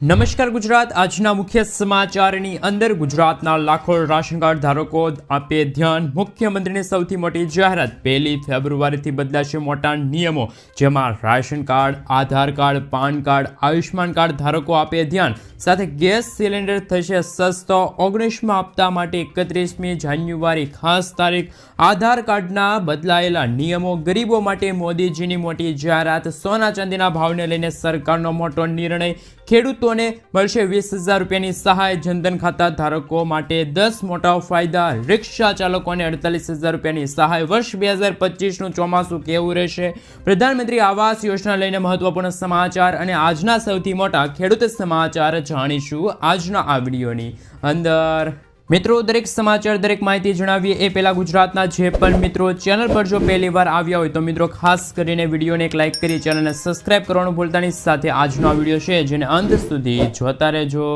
નમસ્કાર ગુજરાત. આજના મુખ્ય સમાચારની અંદર ગુજરાતના લાખો રાશન કાર્ડ ધારકો આપે ધ્યાન. મુખ્યમંત્રીની સૌથી મોટી જાહેરાત. પહેલી ફેબ્રુઆરીથી બદલાશે મોટા નિયમો, જેમાં ration card, Aadhaar card, PAN card Ayushman card ધારકો આપે ધ્યાન. સાથે ગેસ સિલિન્ડર થશે સસ્તો. ઓગણીસમાં હપ્તા માટે એકત્રીસમી જાન્યુઆરી, ખાસ તારીખ. આધાર કાર્ડના બદલાયેલા નિયમો, ગરીબો માટે મોદીજીની મોટી જાહેરાત. સોના ચાંદીના ભાવને લઈને સરકારનો મોટો નિર્ણય. ખેડૂતોને મળશે વીસ હજાર રૂપિયાની સહાય. જનધન ખાતા ધારકો માટે દસ મોટા ફાયદા. રિક્ષા ચાલકોને અડતાલીસ હજાર રૂપિયાની સહાય. વર્ષ બે હજાર પચીસનું ચોમાસું કેવું રહેશે? પ્રધાનમંત્રી આવાસ યોજના લઈને મહત્વપૂર્ણ સમાચાર અને આજના સૌથી મોટા ખેડૂત સમાચાર જાણીશું આજના આ વિડીયોની અંદર. મિત્રો, દરેક સમાચાર, દરેક માહિતી જણાવીએ એ પહેલાં ગુજરાતના જે પણ મિત્રો ચેનલ પર જો પહેલી વાર આવ્યા હોય તો મિત્રો, ખાસ કરીને વિડીયોને એક લાઇક કરી ચેનલને સબસ્ક્રાઇબ કરવાનું ભૂલતાની સાથે આજનો આ વીડિયો છે જેને અંત સુધી જોતા રહેજો.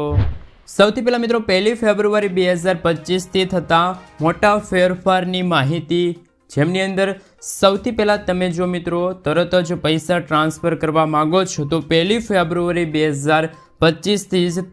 સૌથી પહેલાં મિત્રો, પહેલી ફેબ્રુઆરી બે હજાર પચીસથી થતા મોટા ફેરફારની માહિતી જેમની અંદર સૌથી પહેલાં તમે જો મિત્રો, તરત જ પૈસા ટ્રાન્સફર કરવા માગો છો, તો પહેલી ફેબ્રુઆરી બે હજાર પચીસથી જ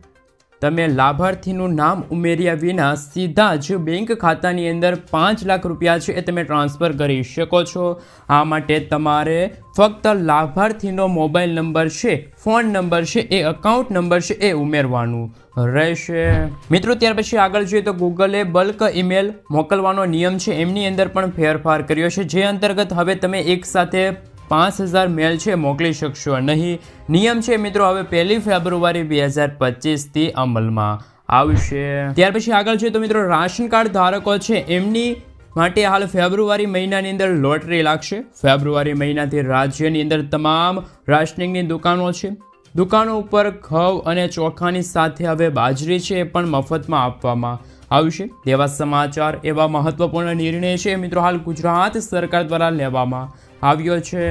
તમે લાભાર્થીનું નામ ઉમેર્યા વિના સીધા જ બેંક ખાતાની અંદર પાંચ લાખ રૂપિયા છે એ તમે ટ્રાન્સફર કરી શકો છો. આ માટે તમારે ફક્ત લાભાર્થીનો મોબાઈલ નંબર છે, ફોન નંબર છે, એ અકાઉન્ટ નંબર છે એ ઉમેરવાનું રહેશે. મિત્રો, ત્યાર પછી આગળ જોઈએ તો ગૂગલે બલ્ક ઈમેલ મોકલવાનો નિયમ છે. એમની અંદર પણ ફેરફાર કર્યો છે. જે અંતર્ગત હવે તમે એકસાથે પાંચ હજાર મેલ છે, મોકલી શકશો નહીં. નિયમ છે મિત્રો, હવે પહેલી ફેબ્રુઆરી બે હજાર પચીસથી અમલમાં આવશે. ત્યાર પછી આગળ છે તો મિત્રો, રાશન કાર્ડ ધારકો છે, એમની માટે હાલ ફેબ્રુઆરી મહિનાની અંદર લોટરી લાગશે. ફેબ્રુઆરી મહિનાથી રાજ્યની અંદર તમામ રાશનિંગની દુકાનો છે. દુકાનો ઉપર ઘઉં અને ચોખાની સાથે હવે બાજરી છે એ પણ મફતમાં આપવામાં આવશે. તેવા સમાચાર એવા મહત્વપૂર્ણ નિર્ણય છે મિત્રો, હાલ ગુજરાત સરકાર દ્વારા લેવામાં આવ્યો છે.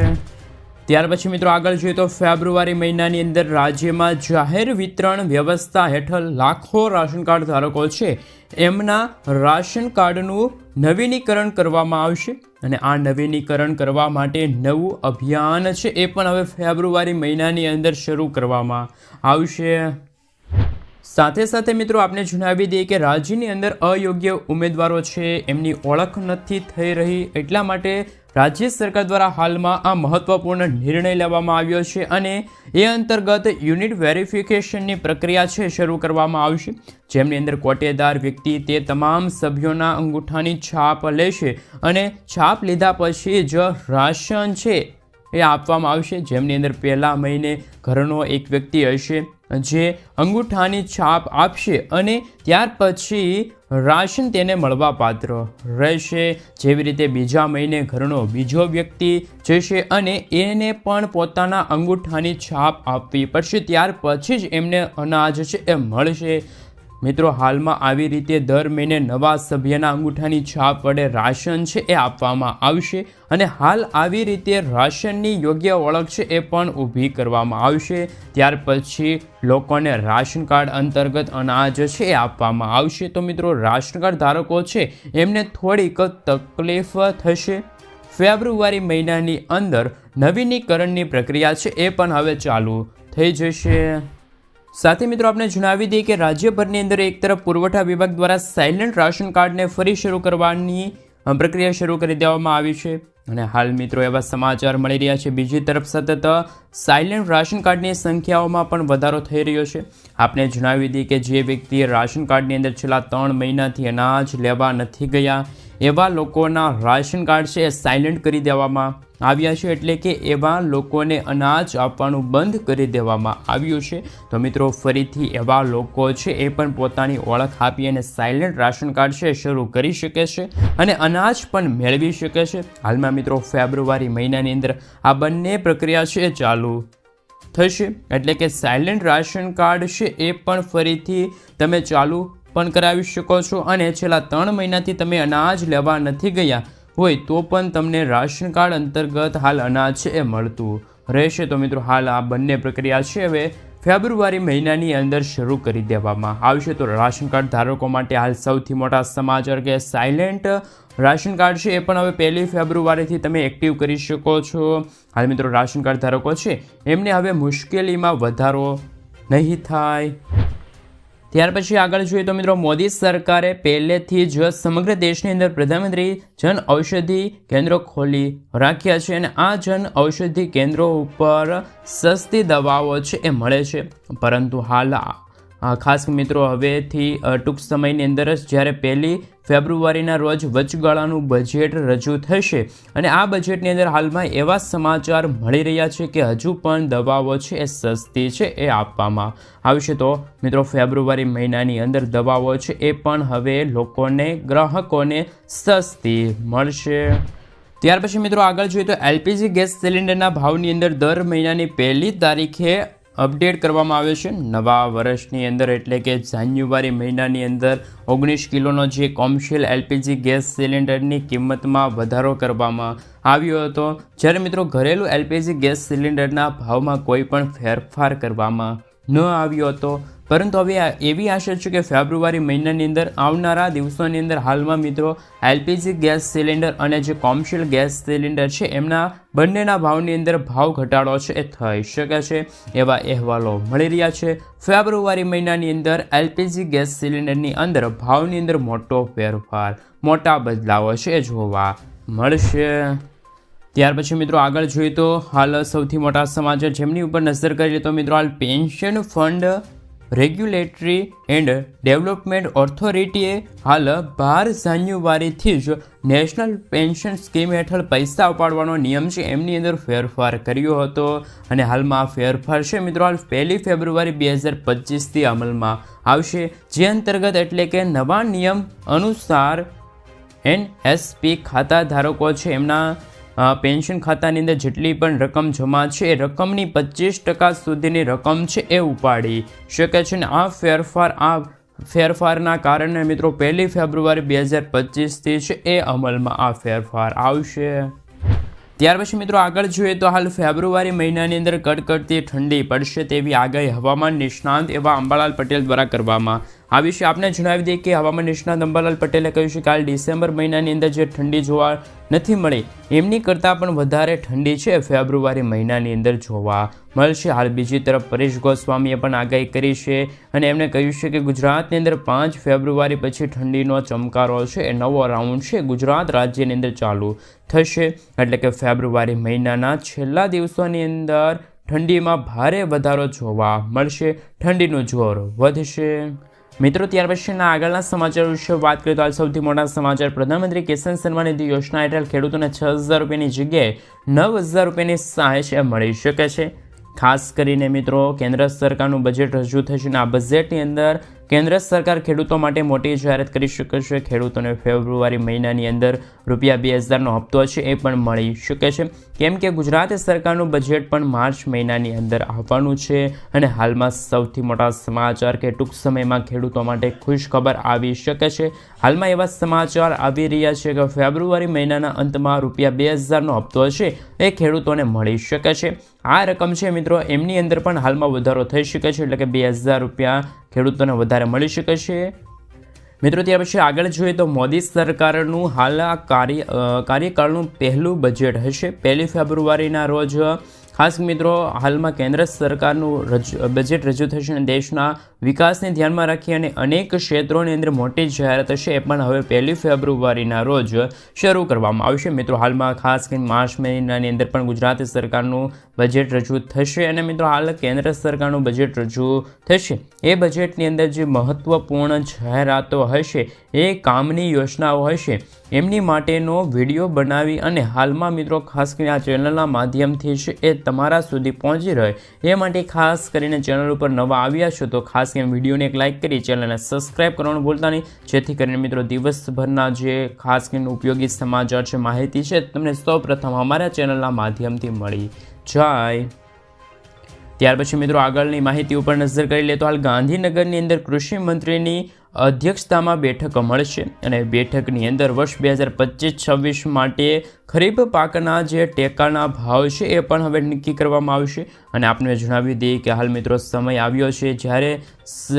ત્યાર પછી મિત્રો આગળ જોઈએ તો ફેબ્રુઆરી મહિનાની અંદર રાજ્યમાં જાહેર વિતરણ વ્યવસ્થા હેઠળ લાખો રાશન કાર્ડ ધારકો છે. એમના રાશન કાર્ડનું નવીનીકરણ કરવામાં આવશે અને આ નવીનીકરણ કરવા માટે નવું અભિયાન છે એ પણ હવે ફેબ્રુઆરી મહિનાની અંદર શરૂ કરવામાં આવશે. સાથે સાથે મિત્રો આપને જણાવી દઈએ કે રાજ્યની અંદર અયોગ્ય ઉમેદવારો છે, એમની ઓળખ નથી થઈ રહી એટલા માટે રાજ્ય સરકાર દ્વારા હાલમાં આ મહત્વપૂર્ણ નિર્ણય લેવામાં આવ્યો છે અને એ અંતર્ગત યુનિટ વેરિફિકેશનની પ્રક્રિયા છે શરૂ કરવામાં આવશે, જેમની અંદર કોટેદાર વ્યક્તિ તે તમામ સભ્યોના અંગૂઠાની છાપ લેશે અને છાપ લીધા પછી જ રાશન છે એ આપવામાં આવશે, જેમની અંદર પહેલા મહિને ઘરનો એક વ્યક્તિ હશે જે અંગૂઠાની છાપ આપશે અને ત્યાર પછી રાશન તેને મળવા પાત્ર રહેશે. જેવી રીતે બીજા મહિને ઘરનો બીજો વ્યક્તિ જશે અને એને પણ પોતાના અંગૂઠાની છાપ આપવી પડશે. ત્યાર પછી જ એમને અનાજ છે એ મળશે. મિત્રો, હાલમાં આવી રીતે દર મહિને નવા સભ્યના અંગૂઠાની છાપ વડે રાશન છે એ આપવામાં આવશે અને હાલ આવી રીતે રાશનની યોગ્ય ઓળખ છે એ પણ ઊભી કરવામાં આવશે. ત્યાર પછી લોકોને રાશન કાર્ડ અંતર્ગત અનાજ છે એ આપવામાં આવશે. તો મિત્રો, રાશન કાર્ડ ધારકો છે, એમને થોડીક તકલીફ થશે. ફેબ્રુઆરી મહિનાની અંદર નવીનીકરણની પ્રક્રિયા છે એ પણ હવે ચાલુ થઈ જશે. સાથે મિત્રો આપણે જણાવી દઈએ કે રાજ્યભરની અંદર એક તરફ પુરવઠા વિભાગ દ્વારા સાયલન્ટ રાશન કાર્ડને ફરી શરૂ કરવાની પ્રક્રિયા શરૂ કરી દેવામાં આવી છે. અને હાલ મિત્રો, એવા સમાચાર મળી રહ્યા છે. બીજી તરફ સતત સાયલન્ટ રાશન કાર્ડની સંખ્યાઓમાં પણ વધારો થઈ રહ્યો છે. આપણે જણાવી દઈએ કે જે વ્યક્તિએ રાશન કાર્ડની અંદર છેલ્લા ત્રણ મહિનાથી અનાજ લેવા નથી ગયા, એવા લોકોના રાશન કાર્ડ છે સાયલેન્ટ કરી દેવામાં આવ્યા છે એટલે કે એવા લોકોને અનાજ આપવાનું બંધ કરી દેવામાં આવ્યું છે. તો મિત્રો, ફરીથી એવા લોકો છે એ પણ પોતાની ઓળખ આપી અને સાયલેન્ટ રાશન કાર્ડ છે શરૂ કરી શકે છે અને અનાજ પણ મેળવી શકે છે. હાલમાં મિત્રો, ફેબ્રુઆરી મહિનાની અંદર આ બંને પ્રક્રિયા છે ચાલુ થશે. એટલે કે સાયલેન્ટ રાશન કાર્ડ છે એ પણ ફરીથી તમે ચાલુ પણ કરાવી શકો છો અને છેલ્લા ત્રણ મહિનાથી તમે અનાજ લેવા નથી ગયા. હોય તો પણ તમને રાશન કાર્ડ અંતર્ગત હાલ અનાજ છે એ મળતું રહેશે. તો મિત્રો, હાલ આ બંને પ્રક્રિયા છે. હવે ફેબ્રુઆરી મહિનાની અંદર શરૂ કરી દેવામાં આવશે. તો રાશન કાર્ડ ધારકો માટે હાલ સૌથી મોટા સમાચાર કે સાયલેન્ટ રાશન કાર્ડ છે એ પણ હવે પહેલી ફેબ્રુઆરીથી તમે એક્ટિવ કરી શકો છો. હાલ મિત્રો, રાશન કાર્ડ ધારકો છે, એમને હવે મુશ્કેલીમાં વધારો નહીં થાય. ત્યાર પછી આગળ જોઈએ તો મિત્રો, મોદી સરકારે પહેલેથી જ સમગ્ર દેશની અંદર પ્રધાનમંત્રી જન ઔષધિ કેન્દ્રો ખોલી રાખ્યા છે અને આ જન ઔષધિ કેન્દ્રો ઉપર સસ્તી દવાઓ છે એ મળે છે. પરંતુ હાલ ખાસ મિત્રો, હવેથી ટૂંક સમયની અંદર જ જ્યારે પહેલી ફેબ્રુઆરીના રોજ વચગાળાનું બજેટ રજૂ થશે અને આ બજેટની અંદર હાલમાં એવા સમાચાર મળી રહ્યા છે કે હજુ પણ દવાઓ છે એ સસ્તી છે એ આપવામાં આવશે તો, મિત્રો, ફેબ્રુઆરી મહિનાની અંદર દવાઓ છે એ પણ હવે લોકોને, ગ્રાહકોને સસ્તી મળશે. ત્યાર પછી, મિત્રો, આગળ જોઈએ તો એલપીજી ગેસ સિલિન્ડરના ભાવની અંદર દર મહિનાની પહેલી તારીખે અપડેટ કરવામાં આવે છે. નવા વર્ષની અંદર એટલે કે જાન્યુઆરી મહિનાની અંદર ઓગણીસ કિલોનો જે કોમર્શિયલ એલપીજી ગેસ સિલિન્ડરની કિંમતમાં વધારો કરવામાં આવ્યો હતો. જ્યારે મિત્રો ઘરેલું એલપીજી ગેસ સિલિન્ડરના ભાવમાં કોઈ પણ ફેરફાર કરવામાં ન આવ્યો હતો. પરંતુ હવે એવી આશા છે કે ફેબ્રુઆરી મહિનાની અંદર, આવનારા દિવસોની અંદર હાલમાં મિત્રો, એલપીજી ગેસ સિલિન્ડર અને જે કોમર્શિયલ ગેસ સિલિન્ડર છે, એમના બંનેના ભાવની અંદર ભાવ ઘટાડો છે એ થઈ શકે છે એવા અહેવાલો મળી રહ્યા છે. ફેબ્રુઆરી મહિનાની અંદર એલપીજી ગેસ સિલિન્ડરની અંદર ભાવની અંદર મોટો ફેરફાર, મોટા બદલાવો છે જોવા મળશે. ત્યાર પછી મિત્રો આગળ જોઈએ તો હાલ સૌથી મોટા સમાચાર જેમની ઉપર નજર કરીએ તો મિત્રો હાલ pension fund regulatory and development ઓથોરિટીએ હાલ બાર જાન્યુઆરીથી જ નેશનલ પેન્શન સ્કીમ હેઠળ પૈસા ઉપાડવાનો નિયમ છે, એમની અંદર ફેરફાર કર્યો હતો અને હાલમાં આ ફેરફાર છે મિત્રો હાલ પહેલી ફેબ્રુઆરી બે હજાર પચીસથી અમલમાં આવશે. જે અંતર્ગત એટલે કે નવા નિયમ અનુસાર એનએસપી ખાતા ધારકો છે, એમના પેન્શન ખાતાની અંદર જેટલી પણ રકમ જમા છે, એ રકમની પચીસ ટકા સુધીની રકમ છે એ ઉપાડી શકે છે ને આ ફેરફાર, આ ફેરફારના કારણે મિત્રો પહેલી ફેબ્રુઆરી બે હજાર પચીસથી છે એ અમલમાં આ ફેરફાર આવશે. ત્યાર પછી મિત્રો આગળ જોઈએ તો હાલ ફેબ્રુઆરી મહિનાની અંદર કડકડતી ઠંડી પડશે તેવી આગાહી હવામાન નિષ્ણાંત એવા અંબાલાલ પટેલ દ્વારા કરવામાં આવી વિશે આપને જણાવી દઈએ કે હવામાન નિષ્ણાત અંબાલાલ પટેલે કહ્યું છે કે હાલ ડિસેમ્બર મહિનાની અંદર જે ઠંડી જોવા નથી મળી, એમની કરતાં પણ વધારે ઠંડી છે ફેબ્રુઆરી મહિનાની અંદર જોવા મળશે. હાલ બીજી તરફ પરેશ ગોસ્વામીએ પણ આગાહી કરી છે અને એમણે કહ્યું છે કે ગુજરાતની અંદર પાંચ ફેબ્રુઆરી પછી ઠંડીનો ચમકારો છે, એ નવો રાઉન્ડ છે. ગુજરાત રાજ્યની અંદર ચાલુ થશે એટલે કે ફેબ્રુઆરી મહિનાના છેલ્લા દિવસોની અંદર ઠંડીમાં ભારે વધારો જોવા મળશે. ઠંડીનું જોર વધશે. મિત્રો, ત્યાર પછીના આગળના સમાચાર વિશે વાત કરીએ તો હાલ સૌથી મોટા સમાચાર. પ્રધાનમંત્રી કિસાન સન્માન નિધિ યોજના હેઠળ ખેડૂતોને છ હજાર રૂપિયાની જગ્યાએ નવ હજાર રૂપિયાની સહાય છે, મળી શકે છે. ખાસ કરીને મિત્રો, કેન્દ્ર સરકારનું બજેટ રજૂ થશે અને આ બજેટની અંદર કેન્દ્ર સરકાર ખેડૂતો માટે મોટી જાહેરાત કરી શકે છે. ખેડૂતોને ફેબ્રુઆરી મહિનાની અંદર રૂપિયા બે હજારનો હપ્તો છે, એ પણ મળી શકે છે. કેમ કે ગુજરાત સરકારનું બજેટ પણ માર્ચ મહિનાની અંદર આવવાનું છે અને હાલમાં સૌથી મોટા સમાચાર કે ટૂંક સમયમાં ખેડૂતો માટે ખુશ ખબર આવી શકે છે. હાલમાં એવા સમાચાર આવી રહ્યા છે કે ફેબ્રુઆરી મહિનાના અંતમાં રૂપિયા બે હજારનો હપ્તો છે, એ ખેડૂતોને મળી શકે છે. આ રકમ છે મિત્રો, એમની અંદર પણ હાલમાં વધારો થઈ શકે છે. એટલે કે બે હજાર રૂપિયા ખેડૂતોને વધારે મળી શકે છે. મિત્રો, ત્યાર પછી આગળ જોઈએ તો મોદી સરકારનું હાલ આ કાર્ય કાર્યકાળનું પહેલું બજેટ હશે. પહેલી ફેબ્રુઆરીના રોજ ખાસ મિત્રો, હાલમાં કેન્દ્ર સરકારનું બજેટ રજૂ થશે અને દેશના વિકાસને ધ્યાનમાં રાખી અને અનેક ક્ષેત્રોની અંદર મોટી જાહેરાત હશે એ પણ હવે પહેલી ફેબ્રુઆરીના રોજ શરૂ કરવામાં આવશે. મિત્રો, હાલમાં ખાસ કરીને માર્ચ મહિનાની અંદર પણ ગુજરાત સરકારનું બજેટ રજૂ થશે અને મિત્રો, હાલ કેન્દ્ર સરકારનું બજેટ રજૂ થશે. એ બજેટની અંદર જે મહત્ત્વપૂર્ણ જાહેરાતો હશે એ કામની યોજનાઓ હશે. એમની માટેનો વીડિયો બનાવી અને હાલમાં મિત્રો, ખાસ કરીને આ ચેનલના માધ્યમથી છે એ તમારા સુધી પહોંચી રહે. એ માટે ખાસ કરીને ચેનલ ઉપર નવા આવ્યા છો તો ખાસ કરીને વિડીયોને એક લાઇક કરી ચેનલને સબસ્ક્રાઇબ કરવાનું ભૂલતા નહીં. જેથી કરીને મિત્રો દિવસભરના જે ખાસ કરીને ઉપયોગી સમાચાર છે, માહિતી છે, તમને સૌપ્રથમ અમારા ચેનલના માધ્યમથી મળી જાય. ત્યાર પછી મિત્રો આગળની માહિતી ઉપર નજર કરી લે તો હાલ ગાંધીનગરની અંદર કૃષિ મંત્રીની અધ્યક્ષતામાં બેઠક મળશે અને બેઠકની અંદર વર્ષ બે હજાર પચીસ છવ્વીસ માટે ખરીફ પાકના જે ટેકાના ભાવ છે એ પણ હવે નક્કી કરવામાં આવશે. અને આપને જણાવી દઈએ કે હાલ મિત્રો સમય આવ્યો છે જ્યારે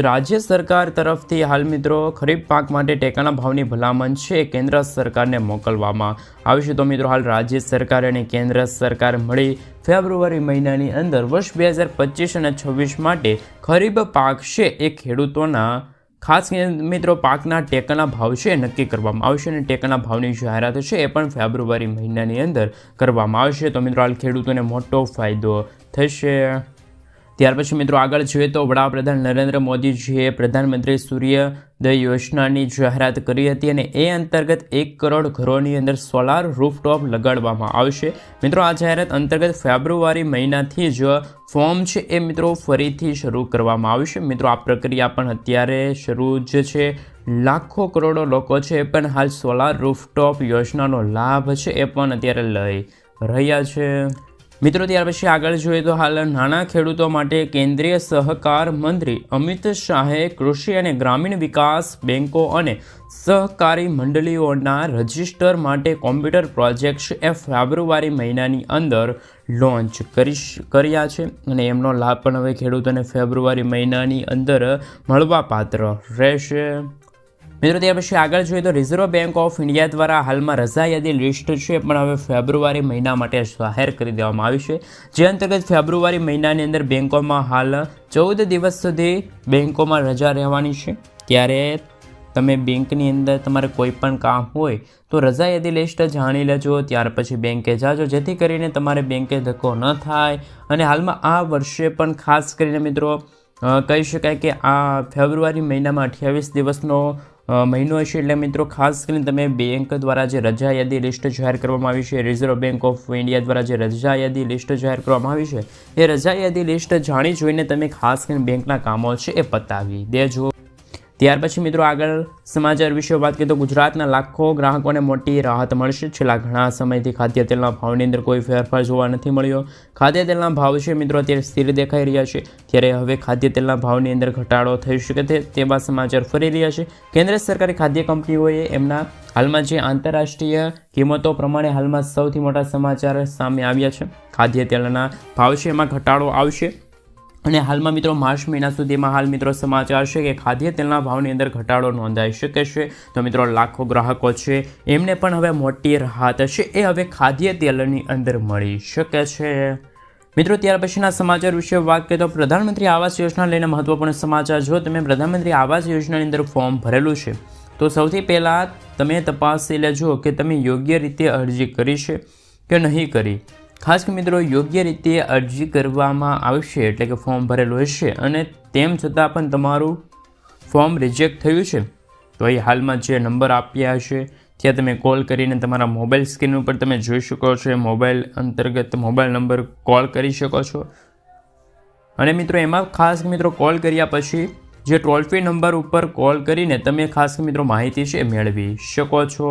રાજ્ય સરકાર તરફથી હાલ મિત્રો ખરીફ પાક માટે ટેકાના ભાવની ભલામણ છે કેન્દ્ર સરકારને મોકલવામાં આવશે. તો મિત્રો હાલ રાજ્ય સરકાર અને કેન્દ્ર સરકાર મળી ફેબ્રુઆરી મહિનાની અંદર વર્ષ બે હજાર પચીસ અને છવ્વીસ માટે ખરીફ પાક છે એ ખેડૂતોના ખાસ મિત્રો, પાકના ટેકાના ભાવ છે નક્કી કરવામાં આવશે અને ટેકાના ભાવની જાહેરાત છે એ પણ ફેબ્રુઆરી મહિનાની અંદર કરવામાં આવશે. તો મિત્રો, હાલ ખેડૂતોને મોટો ફાયદો થશે. ત્યાર પછી મિત્રો આગળ જોઈએ તો વડાપ્રધાન નરેન્દ્ર મોદીજીએ પ્રધાનમંત્રી સૂર્યોદય યોજનાની જાહેરાત કરી હતી અને એ અંતર્ગત એક કરોડ ઘરોની અંદર સોલાર રૂફટોપ લગાડવામાં આવશે. મિત્રો આ જાહેરાત અંતર્ગત ફેબ્રુઆરી મહિનાથી જ ફોર્મ છે એ મિત્રો ફરીથી શરૂ કરવામાં આવશે. મિત્રો આ પ્રક્રિયા પણ અત્યારે શરૂ જ છે. લાખો કરોડો લોકો છે એ પણ હાલ સોલાર રૂફટોપ યોજનાનો લાભ છે એ પણ અત્યારે લઈ રહ્યા છે. મિત્રો, ત્યાર પછી આગળ જોઈએ તો હાલ નાના ખેડૂતો માટે કેન્દ્રીય સહકાર મંત્રી અમિત શાહે કૃષિ અને ગ્રામીણ વિકાસ બેન્કો અને સહકારી મંડળીઓના રજિસ્ટર માટે કોમ્પ્યુટર પ્રોજેક્ટ્સ એ ફેબ્રુઆરી મહિનાની અંદર લોન્ચ કરી કર્યા છે અને એમનો લાભ પણ હવે ખેડૂતોને ફેબ્રુઆરી મહિનાની અંદર મળવાપાત્ર રહેશે. મિત્રો ત્યાર પછી આગળ જોઈએ તો રિઝર્વ બેંક ઓફ ઇન્ડિયા દ્વારા હાલમાં રજાયાદી લિસ્ટ છે, પણ હવે ફેબ્રુઆરી મહિના માટે જાહેર કરી દેવામાં આવી છે. જે અંતર્ગત ફેબ્રુઆરી મહિનાની અંદર બેંકોમાં હાલ ચૌદ દિવસ સુધી બેંકોમાં રજા રહેવાની છે. ત્યારે તમે બેંકની અંદર તમારે કોઈ પણ કામ હોય તો રજા યાદી લિસ્ટ જાણી લેજો, ત્યાર પછી બેંકે જાજો. જેથી કરીને તમારે બેંકે ધક્કો ન થાય. અને હાલમાં આ વર્ષે પણ ખાસ કરીને મિત્રો કહી શકાય કે આ ફેબ્રુઆરી મહિનામાં અઠ્યાવીસ દિવસનો મહિનો હશે એટલે મિત્રો ખાસ કરીને તમે બેંક દ્વારા જે રજા યાદી લિસ્ટ જાહેર કરવામાં આવી છે રિઝર્વ બેંક ઓફ ઇન્ડિયા દ્વારા જે રજા યાદી લિસ્ટ જાહેર કરવામાં આવી છે, એ રજા યાદી લિસ્ટ જાણી જોઈને તમે ખાસ કરીને બેંકના કામો છે એ પતાવી દેજો. ત્યાર પછી મિત્રો આગળ સમાચાર વિશે વાત કરીએ તો ગુજરાતના લાખો ગ્રાહકોને મોટી રાહત મળશે. છેલ્લા ઘણા સમયથી ખાદ્ય તેલના ભાવની અંદર કોઈ ફેરફાર જોવા નથી મળ્યો. ખાદ્ય તેલના ભાવ છે મિત્રો અત્યારે સ્થિર દેખાઈ રહ્યા છે. ત્યારે હવે ખાદ્ય તેલના ભાવની અંદર ઘટાડો થઈ શકે છે તેવા સમાચાર ફરી રહ્યા છે. કેન્દ્ર સરકારી ખાદ્ય કંપનીઓએ એમના હાલમાં જે આંતરરાષ્ટ્રીય કિંમતો પ્રમાણે હાલમાં સૌથી મોટા સમાચાર સામે આવ્યા છે. ખાદ્ય તેલના ભાવ છે એમાં ઘટાડો આવશે. અને હાલમાં મિત્રો માર્ચ મહિના સુધીમાં હાલ મિત્રો સમાચાર છે કે ખાદ્ય તેલના ભાવની અંદર ઘટાડો નોંધાઈ શકે છે. તો મિત્રો લાખો ગ્રાહકો છે, એમને પણ હવે મોટી રાહત છે. એ હવે ખાદ્ય તેલની અંદર મળી શકે છે. મિત્રો ત્યાર પછીના સમાચાર વિશે વાત કરીએ તો પ્રધાનમંત્રી આવાસ યોજના લઈને મહત્વપૂર્ણ સમાચાર. જો તમે પ્રધાનમંત્રી આવાસ યોજનાની અંદર ફોર્મ ભરેલું છે, તો સૌથી પહેલાં તમે તપાસી લેજો કે તમે યોગ્ય રીતે અરજી કરી છે કે નહીં કરી. ખાસ કે મિત્રો, યોગ્ય રીતે અરજી કરવામાં આવશે એટલે કે ફોર્મ ભરેલું હશે અને તેમ છતાં પણ તમારું ફોર્મ રિજેક્ટ થયું છે. તો એ હાલમાં જે નંબર આપ્યા હશે, ત્યાં તમે કોલ કરીને તમારા મોબાઈલ સ્ક્રીન ઉપર તમે જોઈ શકો છો મોબાઈલ અંતર્ગત મોબાઈલ નંબર કોલ કરી શકો છો. અને મિત્રો, એમાં ખાસ મિત્રો કોલ કર્યા પછી જે ટોલ ફ્રી નંબર ઉપર કોલ કરીને તમે ખાસ મિત્રો માહિતી છે મેળવી શકો છો.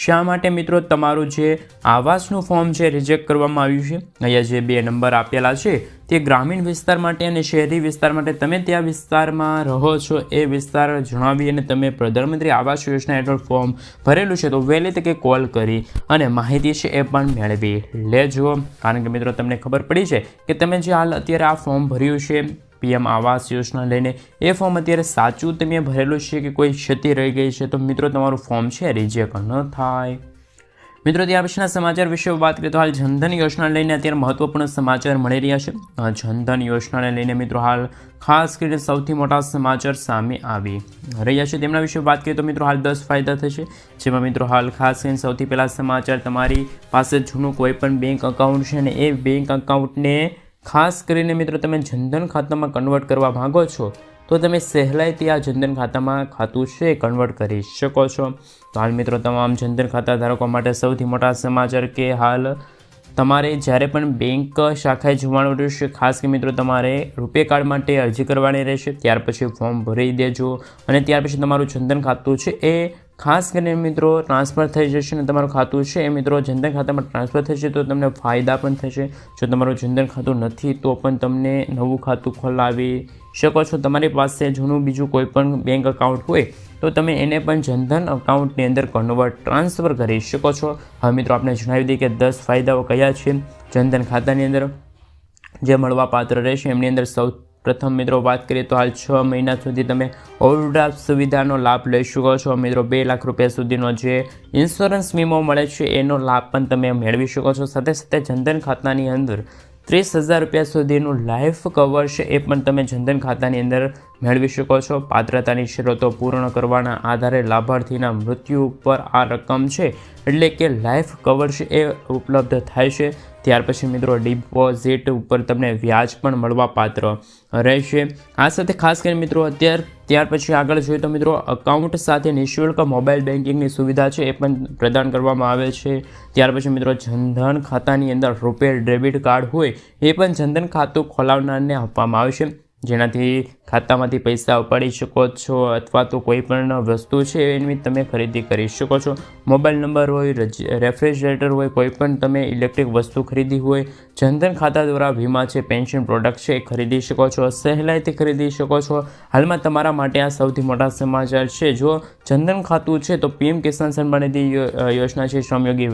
શા માટે મિત્રો તમારું જે આવાસનું ફોર્મ છે રિજેક્ટ કરવામાં આવ્યું છે? અહીંયા જે બે નંબર આપેલા છે, તે ગ્રામીણ વિસ્તાર માટે અને શહેરી વિસ્તાર માટે તમે ત્યાં વિસ્તારમાં રહો છો એ વિસ્તાર જણાવી અને તમે પ્રધાનમંત્રી આવાસ યોજના હેઠળ ફોર્મ ભરેલું છે તો વહેલી તકે કોલ કરી અને માહિતી છે એ પણ મેળવી લેજો. કારણ કે મિત્રો, તમને ખબર પડી છે કે તમે જે હાલ અત્યારે આ ફોર્મ ભર્યું છે પીએમ આવાસ યોજના લઈને એ ફોર્મ અત્યારે સાચું તમે ભરેલું છે કે કોઈ ક્ષતિ રહી ગઈ છે? તો મિત્રો, તમારું ફોર્મ છે? રિજેક્ટ ન થાય. મિત્રો ત્યાર પછીના સમાચાર વિશે વાત કરીએ તો હાલ જનધન યોજના લઈને અત્યારે મહત્વપૂર્ણ સમાચાર મળી રહ્યા છે. જનધન યોજનાને લઈને મિત્રો, હાલ ખાસ કરીને સૌથી મોટા સમાચાર સામે આવી રહ્યા છે. તેમના વિશે વાત કરીએ તો મિત્રો, હાલ દસ ફાયદા થશે. જેમાં મિત્રો, હાલ ખાસ કરીને સૌથી પહેલાં સમાચાર, તમારી પાસે જૂનું કોઈ પણ બેંક અકાઉન્ટ છે અને એ બેંક અકાઉન્ટને ખાસ કરીને મિત્રો તમે જનધન ખાતામાં કન્વર્ટ કરવા માંગો છો, તો તમે સહેલાઈથી આ જનધન ખાતામાં ખાતું છે કન્વર્ટ કરી શકો છો. તો હાલ મિત્રો તમામ જનધન ખાતા ધારકો માટે સૌથી મોટા સમાચાર કે હાલ તમારે જ્યારે પણ બેંક શાખાએ જવાનું રહેશે, ખાસ કે મિત્રો તમારે રૂપે કાર્ડ માટે અરજી કરવાની રહેશે, ત્યાર પછી ફોર્મ ભરી દેજો અને ત્યાર પછી તમારું જનધન ખાતું છે એ ખાસ કરીને મિત્રો ટ્રાન્સફર થઈ જશે અને તમારું ખાતું છે એ મિત્રો જનધન ખાતામાં ટ્રાન્સફર થશે તો તમને ફાયદા પણ થશે. જો તમારું જનધન ખાતું નથી તો પણ તમને નવું ખાતું ખોલાવી શકો છો. તમારી પાસે જૂનું બીજું કોઈ પણ બેંક અકાઉન્ટ હોય, તો તમે એને પણ જનધન અકાઉન્ટની અંદર કન્વર્ટ ટ્રાન્સફર કરી શકો છો. હવે મિત્રો, આપણે જણાવી દઈએ કે દસ ફાયદાઓ કયા છે. જનધન ખાતાની અંદર જે મળવાપાત્ર રહેશે, એમની અંદર સૌ પ્રથમ મિત્રો વાત કરીએ તો હાલ છ મહિના સુધી તમે ઓવરડ્રાફ્ટ સુવિધાનો લાભ લઈ શકો છો. મિત્રો, બે લાખ રૂપિયા સુધીનો જે ઇન્સ્યોરન્સ વીમો મળે છે, એનો લાભ પણ તમે મેળવી શકો છો. સાથે સાથે જનધન ખાતાની અંદર ત્રીસ હજાર રૂપિયા સુધીનું લાઈફ કવર છે. એ પણ તમે જનધન ખાતાની અંદર મેળવી શકો છો. પાત્રતાની શરતો પૂર્ણ કરવાના આધારે લાભાર્થીના મૃત્યુ ઉપર આ રકમ છે. એટલે કે લાઈફ કવર છે એ ઉપલબ્ધ થાય છે. ત્યાર પછી મિત્રો ડિપોઝિટ ઉપર તમને વ્યાજ પણ મળવા પાત્ર રહેશે. આ સાથે ખાસ કરીને મિત્રો અત્યાર ત્યાર પછી આગળ જોઈએ તો મિત્રો અકાઉન્ટ સાથે નિઃશુલ્ક મોબાઈલ બેન્કિંગની સુવિધા છે, એ પણ પ્રદાન કરવામાં આવે છે. ત્યાર પછી મિત્રો, જનધન ખાતાની અંદર રૂપે ડેબિટ કાર્ડ હોય, એ પણ જનધન ખાતું ખોલાવનારને આપવામાં આવશે જેનાથી ખાતામાંથી પૈસા ઉપાડી શકો છો અથવા તો કોઈ પણ વસ્તુ છે એની તમે ખરીદી કરી શકો છો. મોબાઈલ નંબર હોય રેફ્રિજરેટર હોય, કોઈ પણ તમે ઇલેક્ટ્રિક વસ્તુ ખરીદી હોય, જનધન ખાતા દ્વારા વીમા છે, પેન્શન પ્રોડક્ટ છે એ ખરીદી શકો છો, સહેલાઈથી ખરીદી શકો છો. હાલમાં તમારા માટે આ સૌથી મોટા સમાચાર છે. જો જનધન ખાતું છે તો પીએમ કિસાન સન્માન નિધિ યોજના છે, શ્રમયોગી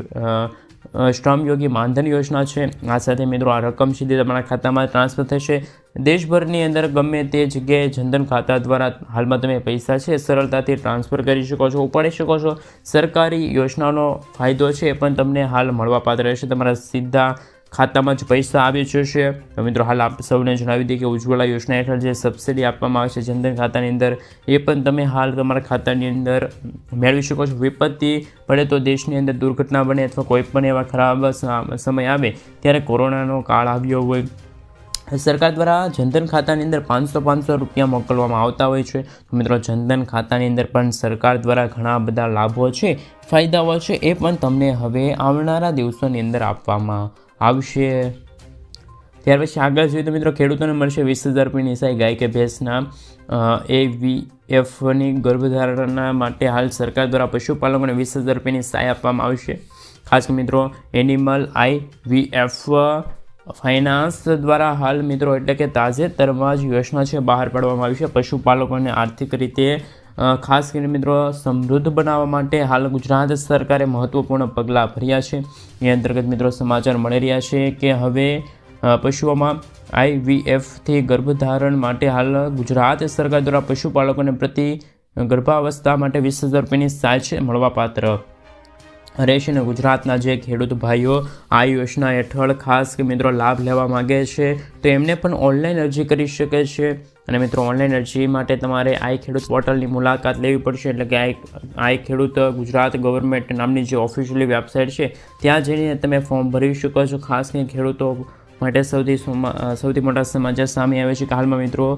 શ્રમયોગી માનધન યોજના છે. આ સાથે મિત્રો આ રકમ સીધી તમારા ખાતામાં ટ્રાન્સફર થશે. દેશભરની અંદર ગમે તે જગ્યાએ જનધન ખાતા દ્વારા હાલમાં તમે પૈસા છે, સરળતાથી ટ્રાન્સફર કરી શકો છો, ઉપાડી શકો છો. સરકારી યોજનાનો ફાયદો છે એ પણ તમને હાલ મળવાપાત્ર રહેશે. તમારા સીધા ખાતામાં જ પૈસા આવી જશે. મિત્રો, હાલ આપ સૌને જણાવી દઈએ કે ઉજ્જવલા યોજના હેઠળ જે સબસિડી આપવામાં આવે છે જનધન ખાતાની અંદર, એ પણ તમે હાલ તમારા ખાતાની અંદર મેળવી શકો છો. વિપત્તિ પડે તો દેશની અંદર દુર્ઘટના બને અથવા કોઈ પણ એવા ખરાબ સમય આવે ત્યારે કોરોનાનો કાળ આવ્યો હોય. સરકાર દ્વારા જનધન ખાતાની અંદર પાંચસો પાંચસો રૂપિયા મોકલવામાં આવતા હોય છે. મિત્રો, જનધન ખાતાની અંદર પણ સરકાર દ્વારા ઘણા બધા લાભો છે, ફાયદાઓ છે, એ પણ તમને હવે આવનારા દિવસોની અંદર આપવામાં આવશે. ત્યાર પછી આગળ જોઈએ તો મિત્રો ખેડૂતોને મળશે વીસ હજાર રૂપિયાની સહાય ગાય કે ભેંસના. એ વી એફની ગર્ભધારણના માટે હાલ સરકાર દ્વારા પશુપાલકોને વીસ હજાર રૂપિયાની સહાય આપવામાં આવશે. ખાસ મિત્રો animal I V F finance દ્વારા હાલ મિત્રો એટલે કે તાજેતરમાં જ યોજના છે બહાર પાડવામાં આવી છે. પશુપાલકોને આર્થિક રીતે ખાસ કરીને મિત્રો સમૃદ્ધ બનાવવા માટે હાલ ગુજરાત સરકારે મહત્ત્વપૂર્ણ પગલાં ભર્યા છે. એ અંતર્ગત મિત્રો સમાચાર મળી રહ્યા છે કે હવે પશુઓમાં આઈવીએફથી ગર્ભધારણ માટે હાલ ગુજરાત સરકાર દ્વારા પશુપાલકોને પ્રતિ ગર્ભાવસ્થા માટે વીસ હજાર રૂપિયાની સહાય મળવાપાત્ર. રહેશે ને ગુજરાતના જે ખેડૂત ભાઈઓ આ યોજના હેઠળ ખાસ મિત્રો લાભ લેવા માગે છે, તો એમને પણ ઓનલાઈન અરજી કરી શકે છે. અને મિત્રો ઓનલાઈન અરજી માટે તમારે આઈ ખેડૂત પોર્ટલની મુલાકાત લેવી પડશે. એટલે કે આઈ ખેડૂત ગુજરાત ગવર્મેન્ટ નામની જે ઓફિશિયલી વેબસાઇટ છે, ત્યાં જઈને તમે ફોર્મ ભરી શકો છો. ખાસ કરીને ખેડૂતો માટે સૌથી સૌથી મોટા સમાચાર સામે આવે છે કે હાલમાં મિત્રો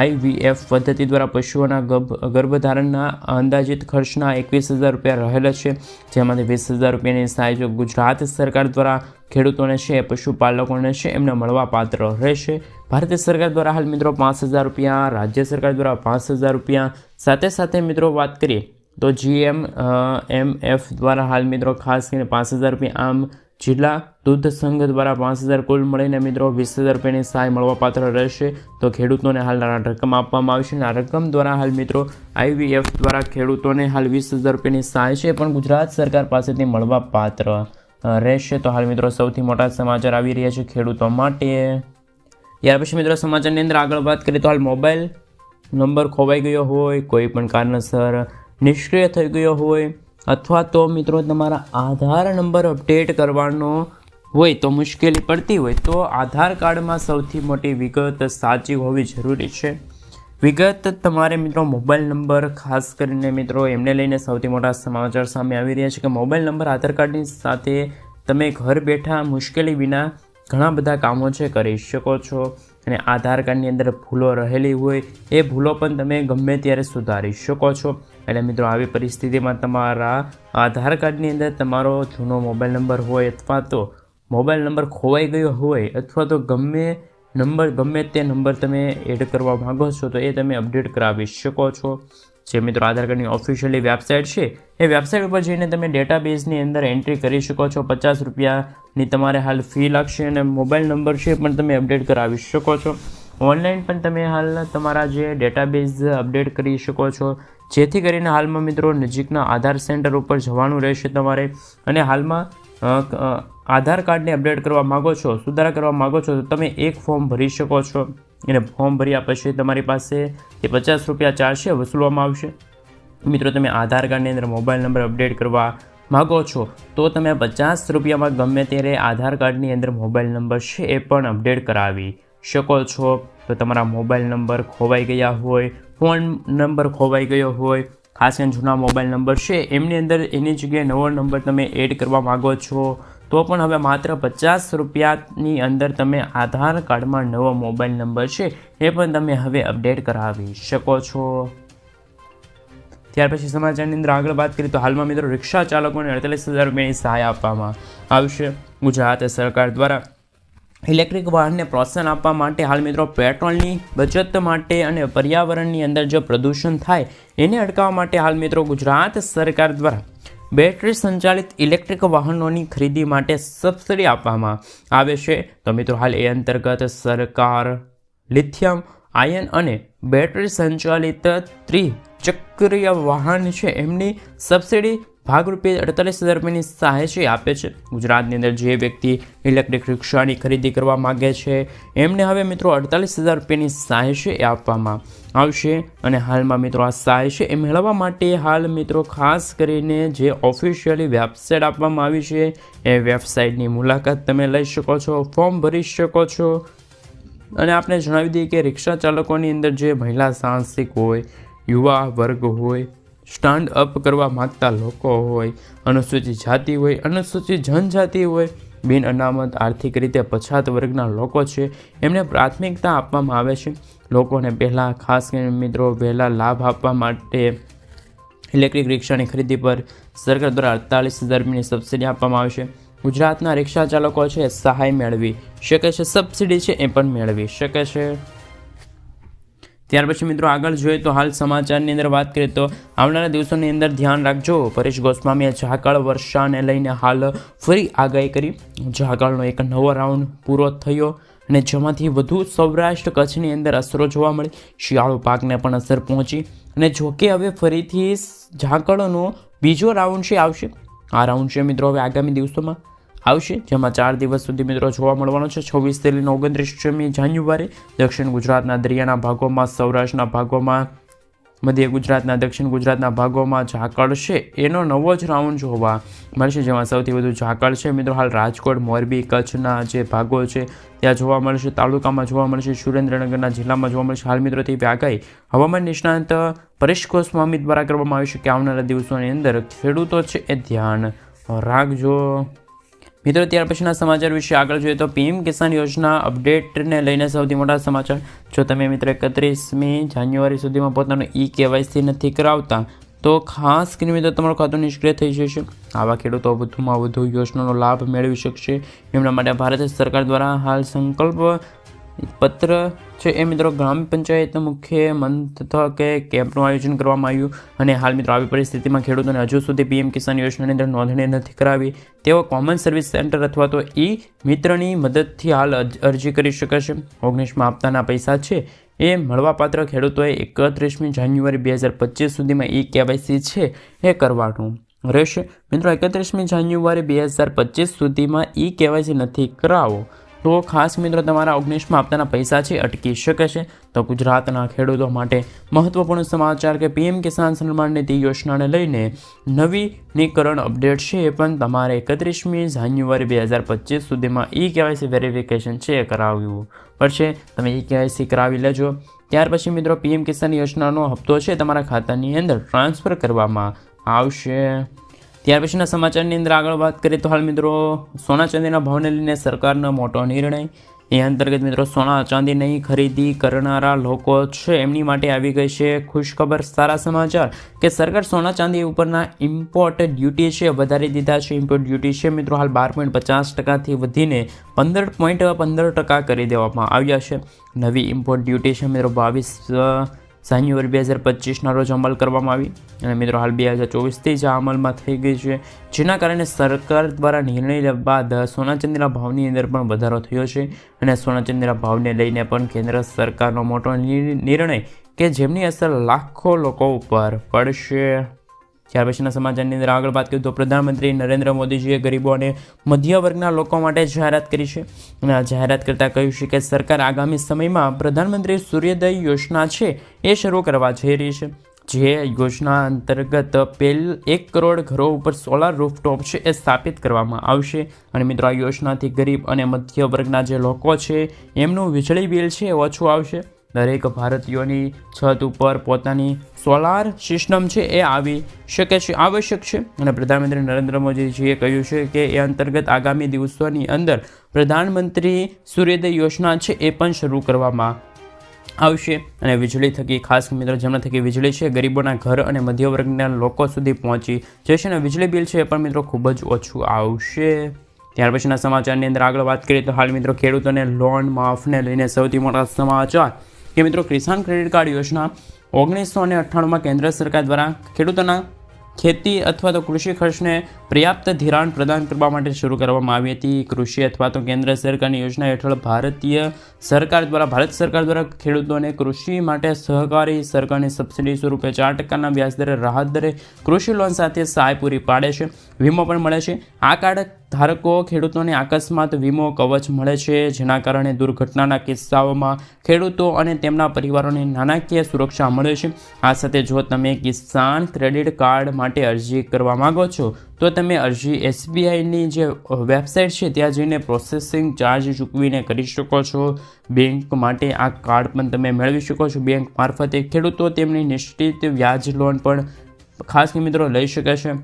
આઈવીએફ પદ્ધતિ દ્વારા પશુઓના ગર્ભ ગર્ભધારણના અંદાજિત ખર્ચના એકવીસ હજાર રૂપિયા રહેલા છે. જેમાંથી વીસ હજાર રૂપિયાની સહાય ગુજરાત સરકાર દ્વારા ખેડૂતોને છે, પશુપાલકોને છે, એમને મળવા પાત્ર રહેશે. ભારતીય સરકાર દ્વારા હાલ મિત્રો પાંચ હજાર રૂપિયા, રાજ્ય સરકાર દ્વારા પાંચ હજાર રૂપિયા. સાથે સાથે મિત્રો વાત કરીએ તો જીએમ એમ એફ દ્વારા હાલ મિત્રો ખાસ કરીને પાંચ હજાર રૂપિયા આમ જિલ્લા દૂધ સંઘ દ્વારા પાંચ હજાર કુલ મળીને મિત્રો વીસ હજાર રૂપિયાની સહાય મળવાપાત્ર રહેશે. તો ખેડૂતોને હાલ રકમ આપવામાં આવશે અને આ રકમ દ્વારા હાલ મિત્રો આઈવીએફ દ્વારા ખેડૂતોને હાલ વીસ હજાર રૂપિયાની સહાય છે, પણ ગુજરાત સરકાર પાસેથી મળવાપાત્ર રહેશે. તો હાલ મિત્રો સૌથી મોટા સમાચાર આવી રહ્યા છે ખેડૂતો માટે. ત્યાર પછી મિત્રો સમાચારની અંદર આગળ વાત કરીએ તો હાલ મોબાઈલ નંબર ખોવાઈ ગયો હોય, કોઈ પણ કારણસર નિષ્ક્રિય થઈ ગયો હોય અથવા તો મિત્રો તમારા આધાર નંબર અપડેટ કરવાનો હોય તો મુશ્કેલી પડતી હોય તો આધાર કાર્ડમાં સૌથી મોટી વિગત સાચી હોવી જરૂરી છે. વિગત તમારે મિત્રો મોબાઈલ નંબર, ખાસ કરીને મિત્રો એમને લઈને સૌથી મોટા સમાચાર સામે આવી રહ્યા છે કે મોબાઈલ નંબર આધાર કાર્ડની સાથે તમે ઘર બેઠા મુશ્કેલી વિના ઘણા બધા કામો છે, કરી શકો છો. અને આધાર કાર્ડની અંદર ભૂલો રહેલી હોય એ ભૂલો પણ તમે ગમે ત્યારે સુધારી શકો છો. એટલે મિત્રો, આવી પરિસ્થિતિમાં તમારા આધાર કાર્ડની અંદર તમારો જૂનો મોબાઈલ નંબર હોય અથવા તો મોબાઈલ નંબર ખોવાઈ ગયો હોય અથવા તો ગમે નંબર, ગમે તે નંબર તમે એડ કરવા માંગો છો તો એ તમે અપડેટ કરાવી શકો છો. જે મિત્રો આધાર કાર્ડની ઓફિશિયલી વેબસાઇટ છે, એ વેબસાઇટ ઉપર જઈને તમે ડેટાબેઝની અંદર એન્ટ્રી કરી શકો છો. પચાસ રૂપિયાની તમારે હાલ ફી લાગશે અને મોબાઈલ નંબર છે પણ તમે અપડેટ કરાવી શકો છો. ઓનલાઈન પણ તમે હાલ તમારા જે ડેટાબેઝ અપડેટ કરી શકો છો. જેથી કરીને હાલમાં મિત્રો નજીકના આધાર સેન્ટર ઉપર જવાનું રહેશે તમારે. અને હાલમાં આધાર કાર્ડને અપડેટ કરવા માગો છો, સુધારા કરવા માગો છો, તો તમે એક ફોર્મ ભરી શકો છો. અને ફોર્મ ભર્યા પછી તમારી પાસે. એ પચાસ રૂપિયા ચાર્જ છે વસૂલવામાં આવશે. મિત્રો, તમે આધાર કાર્ડની અંદર મોબાઈલ નંબર અપડેટ કરવા માગો છો, તો તમે પચાસ રૂપિયામાં ગમે ત્યારે આધાર કાર્ડની અંદર મોબાઈલ નંબર છે એ પણ અપડેટ કરાવી શકો છો. તો તમારા મોબાઈલ નંબર ખોવાઈ ગયા હોય, ફોન નંબર ખોવાઈ ગયો હોય, ખાસ કરીને જૂના મોબાઈલ નંબર છે, એમની અંદર એની જગ્યાએ નવો નંબર તમે એડ કરવા માગો છો. તો પણ હવે માત્ર પચાસ રૂપિયાની અંદર તમે આધાર કાર્ડમાં નવો મોબાઈલ નંબર છે, એ પણ તમે હવે અપડેટ કરાવી શકો છો. ત્યાર પછી સમાચારની અંદર આગળ વાત કરીએ તો હાલમાં મિત્રો રિક્ષા ચાલકોને અડતાલીસ હજાર રૂપિયાની સહાય આપવામાં આવશે. ગુજરાત સરકાર દ્વારા ઇલેક્ટ્રિક વાહનને પ્રોત્સાહન આપવા માટે હાલ મિત્રો પેટ્રોલની બચત માટે અને પર્યાવરણની અંદર જો પ્રદૂષણ થાય, એને અટકાવવા માટે હાલ મિત્રો ગુજરાત સરકાર દ્વારા બેટરી સંચાલિત ઇલેક્ટ્રિક વાહનોની ખરીદી માટે સબસિડી આપવામાં આવે છે. તો મિત્રો, હાલ એ અંતર્ગત સરકાર લિથિયમ, આયન અને બેટરી સંચાલિત ત્રિચક્રીય વાહન છે. એમની સબસિડી ભાગરૂપે અડતાલીસ હજાર રૂપિયાની સહાય આપે છે. ગુજરાતની અંદર જે વ્યક્તિ ઇલેક્ટ્રિક રિક્ષાની ખરીદી કરવા માગે છે, એમને હવે મિત્રો અડતાલીસ હજાર રૂપિયાની સહાય એ આપવામાં આવશે અને હાલમાં મિત્રો આ સહાય છે એ મેળવવા માટે હાલ મિત્રો ખાસ કરીને જે ઓફિશિયલી વેબસાઇટ આપવામાં આવી છે, એ વેબસાઇટની મુલાકાત તમે લઈ શકો છો ફોર્મ ભરી શકો છો. અને આપણે જણાવી દઈએ કે રિક્ષા ચાલકોની અંદર જે મહિલા સાહસિક હોય, યુવા વર્ગ હોય સ્ટાન્ડ અપ કરવા માગતા લોકો હોય, અનુસૂચિત જાતિ હોય, અનુસૂચિત જનજાતિ હોય, બિન અનામત, આર્થિક રીતે પછાત વર્ગના લોકો છે, એમને પ્રાથમિકતા આપવામાં આવે છે. લોકોને પહેલાં ખાસ કરીને મિત્રો વહેલા લાભ આપવા માટે ઇલેક્ટ્રિક રિક્ષાની ખરીદી પર સરકાર દ્વારા અડતાલીસ હજાર રૂપિયાની સબસિડી આપવામાં આવશે ગુજરાતના રિક્ષા ચાલકો છે, સહાય મેળવી શકે છે, સબસિડી છે, એ પણ મેળવી શકે છે. ત્યાર પછી મિત્રો આગળ જોઈએ તો હાલ સમાચારની અંદર વાત કરીએ તો આવનારા દિવસોની અંદર ધ્યાન રાખજો. પરેશ ગોસ્વામીએ ઝાકળ વર્ષાને લઈને હાલ ફરી આગાહી કરી. ઝાકળનો એક નવો રાઉન્ડ પૂરો થયો અને જેમાંથી વધુ સૌરાષ્ટ્ર કચ્છની અંદર અસરો જોવા મળી. શિયાળુ પાકને પણ અસર પહોંચી. અને જોકે હવે ફરીથી ઝાકળનો બીજો રાઉન્ડ છે આવશે. આ રાઉન્ડ છે મિત્રો હવે આગામી દિવસોમાં. આવશે, જેમાં ચાર દિવસ સુધી મિત્રો જોવા મળવાનો છે. છવ્વીસથી લઈને ઓગણત્રીસમી જાન્યુઆરી દક્ષિણ ગુજરાતના દરિયાના ભાગોમાં, સૌરાષ્ટ્રના ભાગોમાં, મધ્ય ગુજરાતના, દક્ષિણ ગુજરાતના ભાગોમાં ઝાકળ છે. એનો નવો જ રાઉન્ડ જોવા મળશે, જેમાં સૌથી વધુ ઝાકળ છે. મિત્રો, હાલ રાજકોટ, મોરબી, કચ્છના જે ભાગો છે, ત્યાં જોવા મળશે. તાલુકામાં જોવા મળશે, સુરેન્દ્રનગરના જિલ્લામાં જોવા મળશે. હાલ મિત્રો તેવી હવામાન નિષ્ણાંત પરેશ ગોસ્વામી દ્વારા કરવામાં આવી છે, કે આવનારા દિવસોની અંદર ખેડૂતો છે એ ધ્યાન રાખજો. મિત્રો, ત્યાર પછીના સમાચાર વિશે આગળ જોઈએ તો પીએમ કિસાન યોજના અપડેટને લઈને સૌથી મોટા સમાચાર. જો તમે મિત્રો એકત્રીસમી જાન્યુઆરી સુધીમાં પોતાનું ઈ કેવાયસી નથી કરાવતા, તો ખાસ કરીને મિત્રો, તમારું ખાતું નિષ્ક્રિય થઈ જશે. આવા ખેડૂતો વધુમાં વધુ યોજનાનો લાભ મેળવી શકશે. એમના માટે ભારત સરકાર દ્વારા હાલ સંકલ્પ પત્ર છે એ મિત્રો ગ્રામ પંચાયત મુખ્ય મથકે કેમ્પનું આયોજન કરવામાં આવ્યું અને હાલ મિત્રો આવી પરિસ્થિતિમાં ખેડૂતોને હજુ સુધી પીએમ કિસાન યોજનાની અંદર નોંધણી નથી કરાવી. તેઓ કોમન સર્વિસ સેન્ટર અથવા તો ઈ મિત્રની મદદથી હાલ અરજી કરી શકે છે ઓગણીસમાં હપ્તાના પૈસા છે એ મળવાપાત્ર ખેડૂતોએ એકત્રીસમી જાન્યુઆરી બે હજાર પચીસ સુધીમાં ઈ કેવાયસી છે એ કરવાનું રહેશે. મિત્રો, એકત્રીસમી જાન્યુઆરી બે હજાર પચીસ સુધીમાં ઈ કેવાયસી નથી કરાવો. તો ખાસ મિત્રો, તમારા ઓગણીસમાં હપ્તાના પૈસા છે, અટકી શકે છે. તો ગુજરાતના ખેડૂતો માટે મહત્વપૂર્ણ સમાચાર કે પીએમ કિસાન સન્માન નિધિ યોજનાને લઈને નવીનીકરણ અપડેટ છે એ પણ તમારે એકત્રીસમી જાન્યુઆરી બે હજાર પચીસ સુધીમાં ઈ કેવાયસી વેરિફિકેશન છે એ કરાવવું પડશે. તમે ઈ કેવાયસી કરાવી લેજો. ત્યાર પછી મિત્રો, પીએમ કિસાન યોજનાનો હપ્તો છે, તમારા ખાતાની અંદર ટ્રાન્સફર કરવામાં આવશે. ત્યાર પછીના સમાચારની અંદર આગળ વાત કરીએ તો હાલ મિત્રો, સોના ચાંદીના ભાવને લઈને સરકારનો મોટો નિર્ણય. એ અંતર્ગત મિત્રો, સોના ચાંદીની ખરીદી કરનારા લોકો છે. એમની માટે આવી ગઈ છે ખુશખબર સારા સમાચાર કે સરકાર સોના ચાંદી ઉપરના ઇમ્પોર્ટ ડ્યુટી છે, વધારી દીધા છે. ઇમ્પોર્ટ ડ્યુટી છે મિત્રો, હાલ બાર પોઈન્ટ પચાસ ટકાથી વધીને પંદર પોઈન્ટ પંદર ટકા કરી દેવામાં આવ્યા છે. નવી ઇમ્પોર્ટ ડ્યુટી છે મિત્રો, બાવીસ જાન્યુઆરી બે હજાર પચીસના રોજ અમલ કરવામાં આવી. અને મિત્રો, હાલ બે હજાર ચોવીસથી જ આ અમલમાં થઈ ગઈ છે, જેના કારણે સરકાર દ્વારા નિર્ણય બાદ સોના ચાંદીના ભાવની અંદર પણ વધારો થયો છે. અને સોના ચાંદીના ભાવને લઈને પણ કેન્દ્ર સરકારનો મોટો નિર- નિર્ણય કે જેમની અસર લાખો લોકો ઉપર પડશે. ત્યાર પછીના સમાચારની અંદર આગળ વાત કરીએ તો પ્રધાનમંત્રી નરેન્દ્ર મોદીજીએ ગરીબો અને મધ્ય વર્ગના લોકો માટે જાહેરાત કરી છે. અને આ જાહેરાત કરતાં કહ્યું છે કે સરકાર આગામી સમયમાં પ્રધાનમંત્રી સૂર્યોદય યોજના છે એ શરૂ કરવા જઈ રહી છે. જે યોજના અંતર્ગત પેલ એક કરોડ ઘરો ઉપર સોલાર રૂફટોપ છે એ સ્થાપિત કરવામાં આવશે. અને મિત્રો, આ યોજનાથી ગરીબ અને મધ્ય વર્ગના જે લોકો છે, એમનું વીજળી બિલ છે એ ઓછું આવશે. દરેક ભારતીયોની છત ઉપર પોતાની સોલાર સિસ્ટમ છે એ આવી શકે છે, આવશ્યક છે. અને પ્રધાનમંત્રી નરેન્દ્ર મોદીજીએ કહ્યું છે કે એ અંતર્ગત આગામી દિવસોની અંદર પ્રધાનમંત્રી સૂર્યોદય યોજના છે એ પણ શરૂ કરવામાં આવશે. અને વીજળી થકી, ખાસ મિત્રો જેમના થકી વીજળી છે, ગરીબોના ઘર અને મધ્યવર્ગના લોકો સુધી પહોંચી જશે અને વીજળી બિલ છે એ પણ મિત્રો ખૂબ જ ઓછું આવશે. ત્યાર પછીના સમાચારની અંદર આગળ વાત કરીએ તો હાલ મિત્રો ખેડૂતોને લોન માફને લઈને સૌથી મોટા સમાચાર કે મિત્રો, કિસાન ક્રેડિટ કાર્ડ યોજના ઓગણીસો અને અઠ્ઠાણુંમાં કેન્દ્ર સરકાર દ્વારા ખેડૂતોના ખેતી અથવા તો કૃષિ ખર્ચને પર્યાપ્ત ધિરાણ પ્રદાન કરવા માટે શરૂ કરવામાં આવી હતી. કૃષિ અથવા તો કેન્દ્ર સરકારની યોજના હેઠળ ભારતીય સરકાર દ્વારા, ભારત સરકાર દ્વારા ખેડૂતોને કૃષિ માટે સહકારી સરકારની સબસિડી સ્વરૂપે ચાર ટકાના વ્યાજદરે રાહત દરે કૃષિ લોન સાથે સહાય પૂરી પાડે છે. વીમો પણ મળે છે. આ કાર્ડ ધારકો ખેડૂતોને અકસ્માત, વીમો, કવચ મળે છે, જેના કારણે દુર્ઘટનાના કિસ્સાઓમાં ખેડૂતો અને તેમના પરિવારોને નાણાકીય સુરક્ષા મળે છે. આ સાથે જો તમે કિસાન ક્રેડિટ કાર્ડ માટે અરજી કરવા માંગો છો, તો તમે અરજી એસબીઆઈની જે વેબસાઇટ છે, ત્યાં જઈને પ્રોસેસિંગ ચાર્જ ચૂકવીને કરી શકો છો. બેંક માટે આ કાર્ડ પણ તમે મેળવી શકો છો. બેંક મારફતે ખેડૂતો તેમની નિશ્ચિત વ્યાજ લોન પણ ખાસ મિત્રો લઈ શકે છે.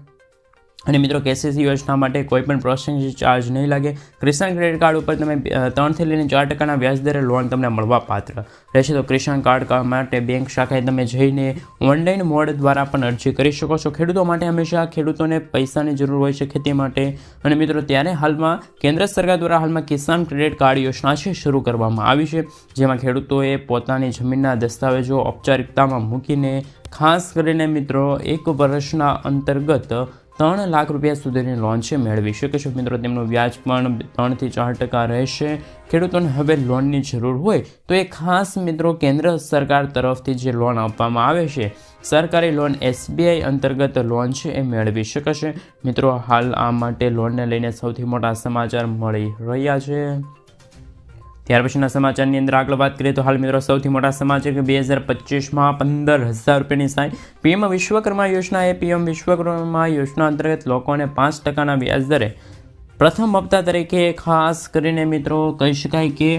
અને મિત્રો કેસીસી યોજના માટે કોઈ પણ પ્રોસેસિંગ ચાર્જ નહીં લાગે. કિસાન ક્રેડિટ કાર્ડ ઉપર તમે ત્રણથી લઈને ચાર ટકાના વ્યાજદરે લોન તમને મળવા પાત્ર રહેશે. તો કિસાન કાર્ડ માટે બેંક શાખાએ તમે જઈને ઓનલાઈન મોડ દ્વારા પણ અરજી કરી શકો છો. ખેડૂતો માટે હંમેશા ખેડૂતોને પૈસાની જરૂર હોય છે ખેતી માટે. અને મિત્રો ત્યારે હાલમાં કેન્દ્ર સરકાર દ્વારા હાલમાં કિસાન ક્રેડિટ કાર્ડ યોજના છે, શરૂ કરવામાં આવી છે. જેમાં ખેડૂતોએ પોતાની જમીનના દસ્તાવેજો ઔપચારિકતામાં મૂકીને ખાસ કરીને મિત્રો એક વર્ષના અંતર્ગત ત્રણ લાખ રૂપિયા સુધીની લોન છે, મેળવી શકે છે મિત્રો. તેમનું વ્યાજ પણ ત્રણથી ચાર ટકા રહેશે. ખેડૂતોને હવે લોનની જરૂર હોય તો એ ખાસ મિત્રો કેન્દ્ર સરકાર તરફથી જે લોન આપવામાં આવે છે, સરકારી લોન એસબીઆઈ અંતર્ગત લોન છે, એ મેળવી શકશે મિત્રો, હાલ આ માટે લોનને લઈને સૌથી મોટા સમાચાર મળી રહ્યા છે. ત્યાર પછીના સમાચારની અંદર આગળ વાત કરીએ તો હાલ મિત્રો સૌથી મોટા સમાચાર કે બે હજાર પચીસમાં પંદર હજાર રૂપિયાની સહાય પીએમ વિશ્વકર્મા યોજના એ પીએમ વિશ્વકર્મા યોજના અંતર્ગત લોકોને પાંચ ટકાના વ્યાજ દરે પ્રથમ હપ્તા તરીકે ખાસ કરીને મિત્રો કહી શકાય કે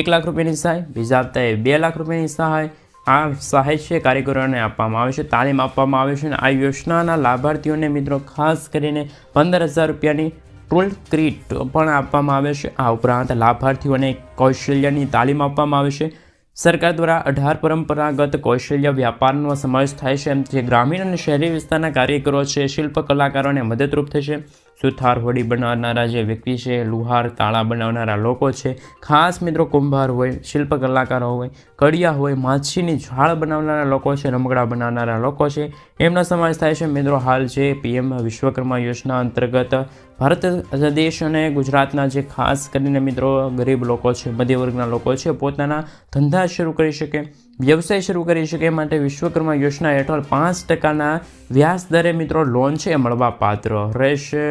એક લાખ રૂપિયાની સહાય બીજા હપ્તાએ બે લાખ રૂપિયાની સહાય, આ સહાય છે કારીગરોને આપવામાં આવે છે, તાલીમ આપવામાં આવે છે અને આ યોજનાના લાભાર્થીઓને મિત્રો ખાસ કરીને પંદર હજાર રૂપિયાની ટૂલ ક્રીટ પણ આપવામાં આવે છે. આ ઉપરાંત લાભાર્થીઓને કૌશલ્યની તાલીમ આપવામાં આવે છે. સરકાર દ્વારા અઢાર પરંપરાગત કૌશલ્ય વ્યાપારનો સમાવેશ થાય છે. જે ગ્રામીણ અને શહેરી વિસ્તારના કાર્યકરો છે, શિલ્પ કલાકારોને મદદરૂપ થશે. સુથાર હોડી બનાવનારા જે વ્યક્તિ છે, લુહાર તાળા બનાવનારા લોકો છે, ખાસ મિત્રો કુંભાર હોય, શિલ્પ કલાકારો હોય, કડિયા હોય, માછીની ઝાળ બનાવનારા લોકો છે, રમકડા બનાવનારા લોકો છે. એમનો સમાવેશ થાય છે. મિત્રો, હાલ જે પીએમ વિશ્વકર્મા યોજના અંતર્ગત ભારત દેશ અને ગુજરાતના જે ખાસ કરીને મિત્રો, ગરીબ લોકો છે, મધ્યવર્ગના લોકો છે, પોતાના ધંધા શરૂ કરી શકે, વ્યવસાય શરૂ કરી શકે માટે વિશ્વકર્મા યોજના હેઠળ પાંચ ટકાના વ્યાજ દરે મિત્રો લોન છે એ મળવા પાત્ર રહેશે.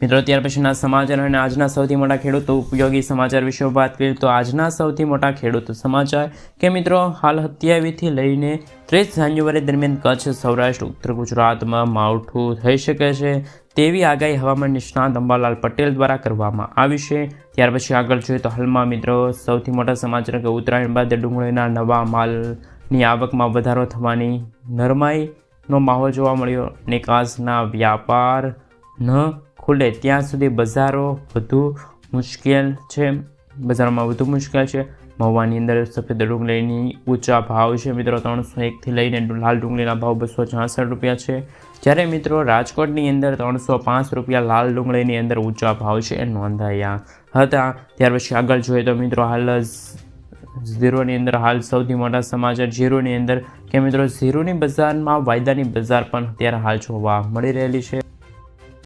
મિત્રો, ત્યાર પછીના સમાચાર અને આજના સૌથી મોટા ખેડૂતો ઉપયોગી સમાચાર વિશે વાત કરીએ તો આજના સૌથી મોટા ખેડૂત સમાચાર કે મિત્રો, હાલ સત્યાવીસથી લઈને ત્રીસ જાન્યુઆરી દરમિયાન કચ્છ, સૌરાષ્ટ્ર, ઉત્તર ગુજરાતમાં માવઠું થઈ શકે છે. તેવી આગાહી હવામાન નિષ્ણાત અંબાલાલ પટેલ દ્વારા કરવામાં આવી છે. ત્યાર પછી આગળ જોઈએ તો હાલમાં મિત્રો સૌથી મોટા સમાચાર કે ઉત્તરાયણ બાદ ડુંગળીના નવા માલની આવકમાં વધારો થવાની નરમાઈનો માહોલ જોવા મળ્યો નિકાસના વ્યાપાર ન ખુલે ત્યાં સુધી બજારો વધુ મુશ્કેલ છે. બજારોમાં વધુ મુશ્કેલ છે. મહુવાની અંદર સફેદ ડુંગળીની ઊંચા ભાવ છે. મિત્રો ત્રણસો એકથી લઈને લાલ ડુંગળીના ભાવ બસો છાસઠ રૂપિયા છે. જ્યારે મિત્રો રાજકોટની અંદર ત્રણસો પાંચ રૂપિયા લાલ ડુંગળીની અંદર ઊંચા ભાવ છે નોંધાયા હતા. ત્યાર પછી આગળ જોઈએ તો મિત્રો હાલ ઝીરોની અંદર હાલ સૌથી મોટા સમાચાર ઝીરોની અંદર કે મિત્રો ઝીરોની બજારમાં વાયદાની બજાર પણ અત્યારે હાલ જોવા મળી રહેલી છે.